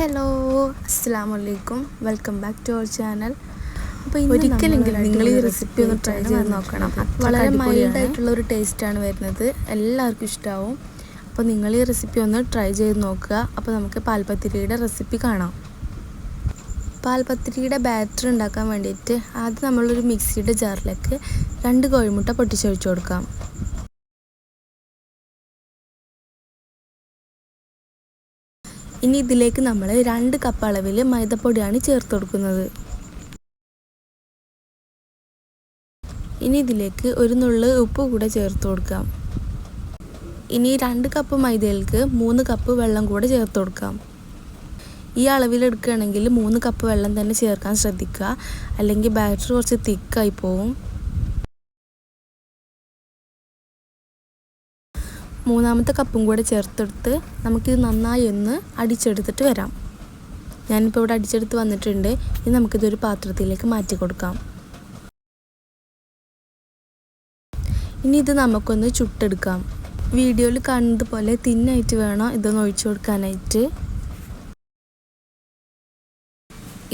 Hello അസ്സാം വലൈക്കും welcome back to our channel അപ്പോൾ ഒരിക്കലെങ്കിലും നിങ്ങൾ ഈ റെസിപ്പി ഒന്ന് ട്രൈ ചെയ്ത് നോക്കണം. വളരെ മൈൽഡ് ആയിട്ടുള്ള ഒരു ടേസ്റ്റാണ് വരുന്നത്. എല്ലാവർക്കും ഇഷ്ടമാവും അപ്പോൾ നിങ്ങൾ ഈ റെസിപ്പി ഒന്ന് ട്രൈ ചെയ്ത് നോക്കുക. അപ്പോൾ നമുക്ക് പാൽപ്പത്തിരിയുടെ റെസിപ്പി കാണാം. പാൽപത്തിരിയുടെ ബാറ്റർ ഉണ്ടാക്കാൻ വേണ്ടിയിട്ട് ആദ്യം നമ്മളൊരു മിക്സിയുടെ ജാറിലേക്ക് രണ്ട് കോഴിമുട്ട പൊട്ടിച്ചൊഴിച്ചു കൊടുക്കാം. ഇനി ഇതിലേക്ക് നമ്മൾ രണ്ട് കപ്പ് അളവിൽ മൈദപ്പൊടിയാണ് ചേർത്ത് കൊടുക്കുന്നത്. ഇനി ഇതിലേക്ക് ഒരു നുള്ള് ഉപ്പ് കൂടെ ചേർത്ത് കൊടുക്കാം. ഇനി രണ്ട് കപ്പ് മൈദയിലേക്ക് മൂന്ന് കപ്പ് വെള്ളം കൂടെ ചേർത്ത് കൊടുക്കാം. ഈ അളവിൽ എടുക്കുകയാണെങ്കിൽ മൂന്ന് കപ്പ് വെള്ളം തന്നെ ചേർക്കാൻ ശ്രദ്ധിക്കുക. അല്ലെങ്കിൽ ബാറ്റർ കുറച്ച് തിക്കായി പോവും. മൂന്നാമത്തെ കപ്പും കൂടെ ചേർത്തെടുത്ത് നമുക്കിത് നന്നായി ഒന്ന് അടിച്ചെടുത്തിട്ട് വരാം. ഞാനിപ്പോൾ ഇവിടെ അടിച്ചെടുത്ത് വന്നിട്ടുണ്ട്. ഇനി നമുക്കിതൊരു പാത്രത്തിലേക്ക് മാറ്റി കൊടുക്കാം. ഇനി ഇത് നമുക്കൊന്ന് ചുട്ടെടുക്കാം. വീഡിയോയിൽ കാണുന്നത് പോലെ തിന്നായിട്ട് വേണം ഇതൊന്ന് ഒഴിച്ചു കൊടുക്കാനായിട്ട്.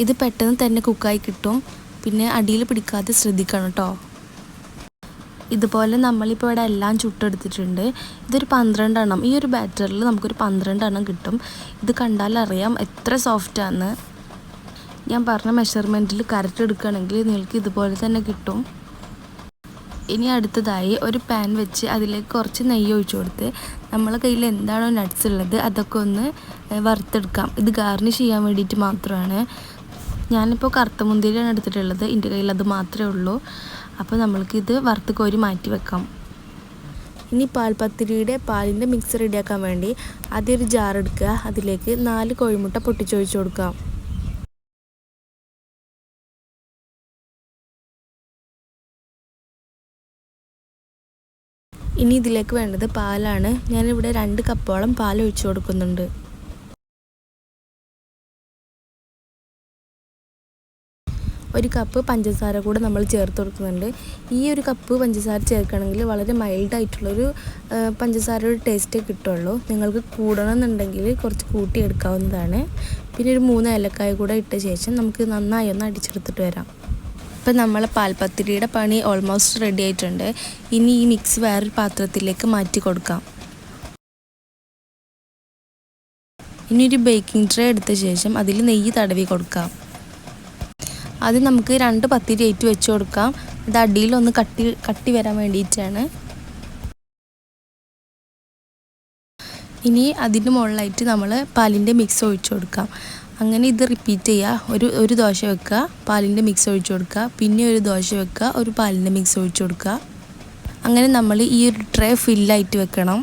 ഇത് പെട്ടെന്ന് തന്നെ കുക്കായി കിട്ടും. പിന്നെ അടിയിൽ പിടിക്കാതെ ശ്രദ്ധിക്കണം കേട്ടോ. ഇതുപോലെ നമ്മളിപ്പോൾ ഇവിടെ എല്ലാം ചുട്ടെടുത്തിട്ടുണ്ട്. ഇതൊരു പന്ത്രണ്ടെണ്ണം. ഈ ഒരു ബാറ്ററിൽ നമുക്കൊരു പന്ത്രണ്ടെണ്ണം കിട്ടും. ഇത് കണ്ടാൽ അറിയാം എത്ര സോഫ്റ്റാണ് ഞാൻ പറഞ്ഞ മെഷർമെന്റിൽ കറക്റ്റ് എടുക്കുകയാണെങ്കിൽ നിങ്ങൾക്ക് ഇതുപോലെ തന്നെ കിട്ടും. ഇനി അടുത്തതായി ഒരു പാൻ വെച്ച് അതിലേക്ക് കുറച്ച് നെയ്യ് ഒഴിച്ചു കൊടുത്ത് നമ്മളെ കയ്യിൽ എന്താണോ നട്ട്സ് ഉള്ളത് അതൊക്കെ ഒന്ന് വറുത്തെടുക്കാം. ഇത് ഗാർണിഷ് ചെയ്യാൻ വേണ്ടിയിട്ട് മാത്രമാണ്. ഞാനിപ്പോൾ കറുത്ത മുന്തിരിയാണ് എടുത്തിട്ടുള്ളത്. എന്റെ കയ്യിൽ അത് മാത്രമേ ഉള്ളൂ. അപ്പോൾ നമ്മൾക്കിത് വറുത്ത് കോരി മാറ്റി വെക്കാം. ഇനി പാൽപത്തിരിയുടെ പാലിന്റെ മിക്സ് റെഡിയാക്കാൻ വേണ്ടി ആദ്യം ഒരു ജാർ എടുക്കുക. അതിലേക്ക് നാല് കോഴിമുട്ട പൊട്ടിച്ചൊഴിച്ച് കൊടുക്കാം. ഇനി ഇതിലേക്ക് വേണ്ടത് പാലാണ്. ഞാനിവിടെ രണ്ട് കപ്പോളം പാൽ ഒഴിച്ചു കൊടുക്കുന്നുണ്ട്. ഒരു കപ്പ് പഞ്ചസാര കൂടെ നമ്മൾ ചേർത്ത് കൊടുക്കുന്നുണ്ട്. ഈ ഒരു കപ്പ് പഞ്ചസാര ചേർക്കണമെങ്കിൽ വളരെ മൈൽഡായിട്ടുള്ളൊരു പഞ്ചസാരയുടെ ടേസ്റ്റേ കിട്ടുള്ളൂ. നിങ്ങൾക്ക് കൂടണമെന്നുണ്ടെങ്കിൽ കുറച്ച് കൂട്ടി എടുക്കാവുന്നതാണ്. പിന്നെ ഒരു മൂന്ന് ഏലക്കായ കൂടെ ഇട്ട ശേഷം നമുക്ക് നന്നായി ഒന്ന് അടിച്ചെടുത്തിട്ട് വരാം. ഇപ്പം നമ്മളെ പാൽപ്പത്തിരിയുടെ പണി ഓൾമോസ്റ്റ് റെഡി ആയിട്ടുണ്ട്. ഇനി ഈ മിക്സ് വേറൊരു പാത്രത്തിലേക്ക് മാറ്റി കൊടുക്കാം. ഇനി ഒരു ബേക്കിംഗ് ട്രേ എടുത്ത ശേഷം അതിൽ നെയ്യ് തടവി കൊടുക്കാം. അത് നമുക്ക് രണ്ട് പത്തിരി ഏറ്റ് വെച്ച് കൊടുക്കാം. അടിയിൽ ഒന്ന് കട്ടി കട്ടി വരാൻ വേണ്ടിയിട്ടാണ്. ഇനി അതിന്റെ മുകളിലായിട്ട് നമ്മൾ പാലിന്റെ മിക്സ് ഒഴിച്ചു കൊടുക്കാം. അങ്ങനെ ഇത് റിപ്പീറ്റ് ചെയ്യുക. ഒരു ഒരു ദോശ വെക്കുക പാലിന്റെ മിക്സ് ഒഴിച്ചു കൊടുക്കുക. പിന്നെ ഒരു ദോശ വെക്കുക ഒരു പാലിന്റെ മിക്സ് ഒഴിച്ചു കൊടുക്കുക. അങ്ങനെ നമ്മൾ ഈ ഒരു ട്രേ ഫില്ലായിട്ട് വെക്കണം.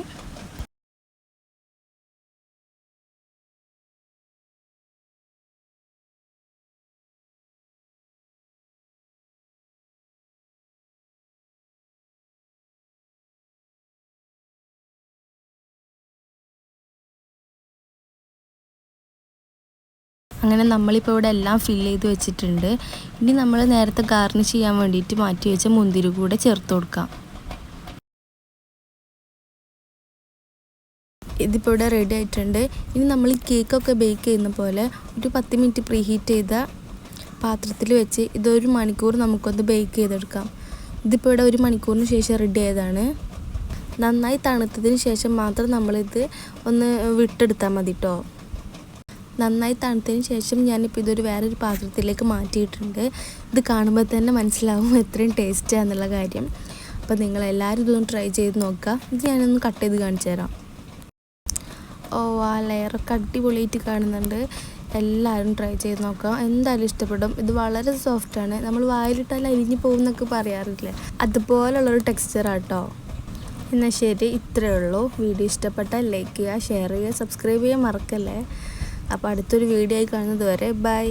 അങ്ങനെ നമ്മളിപ്പോൾ ഇവിടെ എല്ലാം ഫില്ല് ചെയ്ത് വെച്ചിട്ടുണ്ട്. ഇനി നമ്മൾ നേരത്തെ ഗാർണിഷ് ചെയ്യാൻ വേണ്ടിയിട്ട് മാറ്റി വെച്ച മുന്തിരി കൂടെ ചേർത്ത് കൊടുക്കാം. ഇതിപ്പോൾ ഇവിടെ റെഡി ആയിട്ടുണ്ട്. ഇനി നമ്മൾ കേക്കൊക്കെ ബേക്ക് ചെയ്യുന്ന പോലെ ഒരു പത്ത് മിനിറ്റ് പ്രീ ഹീറ്റ് ചെയ്ത പാത്രത്തിൽ വെച്ച് ഇതൊരു മണിക്കൂർ നമുക്കൊന്ന് ബേക്ക് ചെയ്തെടുക്കാം. ഇതിപ്പോൾ ഇവിടെ ഒരു മണിക്കൂറിന് ശേഷം റെഡി ആയതാണ്. നന്നായി തണുത്തതിന് ശേഷം മാത്രം നമ്മളിത് ഒന്ന് വിട്ടെടുത്താൽ മതി കേട്ടോ നന്നായി തണുത്തതിന് ശേഷം ഞാനിപ്പോൾ ഇതൊരു വേറൊരു പാത്രത്തിലേക്ക് മാറ്റിയിട്ടുണ്ട്. ഇത് കാണുമ്പോൾ തന്നെ മനസ്സിലാവും എത്രയും ടേസ്റ്റാന്നുള്ള കാര്യം. അപ്പോൾ നിങ്ങളെല്ലാവരും ഇതൊന്ന് ട്രൈ ചെയ്ത് നോക്കുക. ഇത് ഞാനൊന്ന് കട്ട് ചെയ്ത് കാണിച്ചു തരാം. ഓ ആ ലെയറൊക്കെ അടിപൊളിയായിട്ട് കാണുന്നുണ്ട്. എല്ലാവരും ട്രൈ ചെയ്ത് നോക്കാം എന്തായാലും ഇഷ്ടപ്പെടും. ഇത് വളരെ സോഫ്റ്റാണ് നമ്മൾ വായിലിട്ടാൽ അരിഞ്ഞു പോകുന്നൊക്കെ പറയാറില്ലേ? അതുപോലുള്ളൊരു ടെക്സ്ചറാട്ടോ എന്നാൽ ശരി. ഇത്രയേ ഉള്ളൂ. വീഡിയോ ഇഷ്ടപ്പെട്ടാൽ ലൈക്ക് ചെയ്യുക ഷെയർ ചെയ്യുക സബ്സ്ക്രൈബ് ചെയ്യുക മറക്കല്ലേ? അപ്പോൾ അടുത്തൊരു വീഡിയോ ആയി കാണുന്നത് വരെ ബൈ.